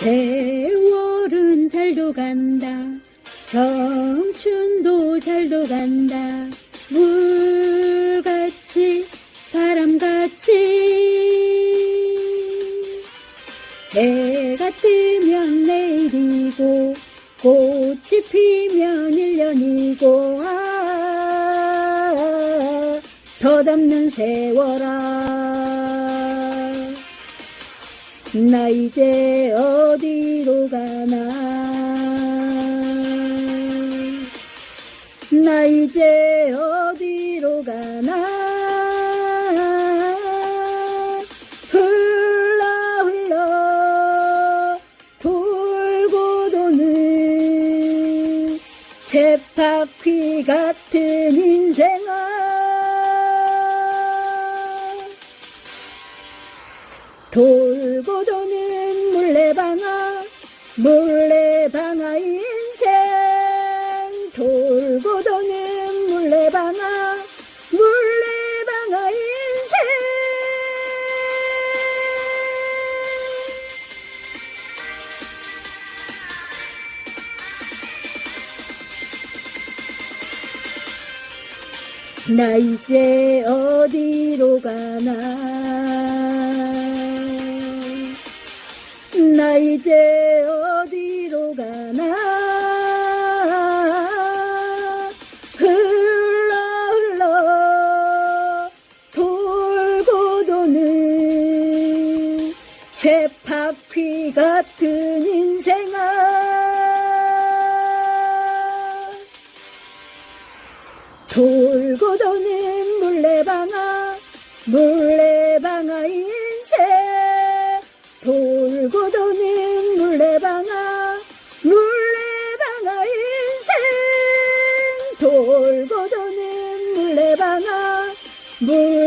세월은 잘도 간다. 청춘도 잘도 간다. 물같이 바람같이. 해가 뜨면 내일이고 꽃이 피면 일년이고. 아, 아, 아, 덧없는 세월아. 나 이제 어디로 가나? 나 이제 어디로 가나? 흘러 흘러 돌고 도는 쳇바퀴 같은 인생 돌고 도는 물레방아 물레방아 인생. 돌고 도는 물레방아 물레방아 인생. 나 이제 어디로 가나 이제 어디로 가나? 흘러 흘러 돌고 도는 쇠바퀴 같은 인생아. 돌고 도는 물레방아 물레방아 인생 돌고 도 보조는 물레방아. 물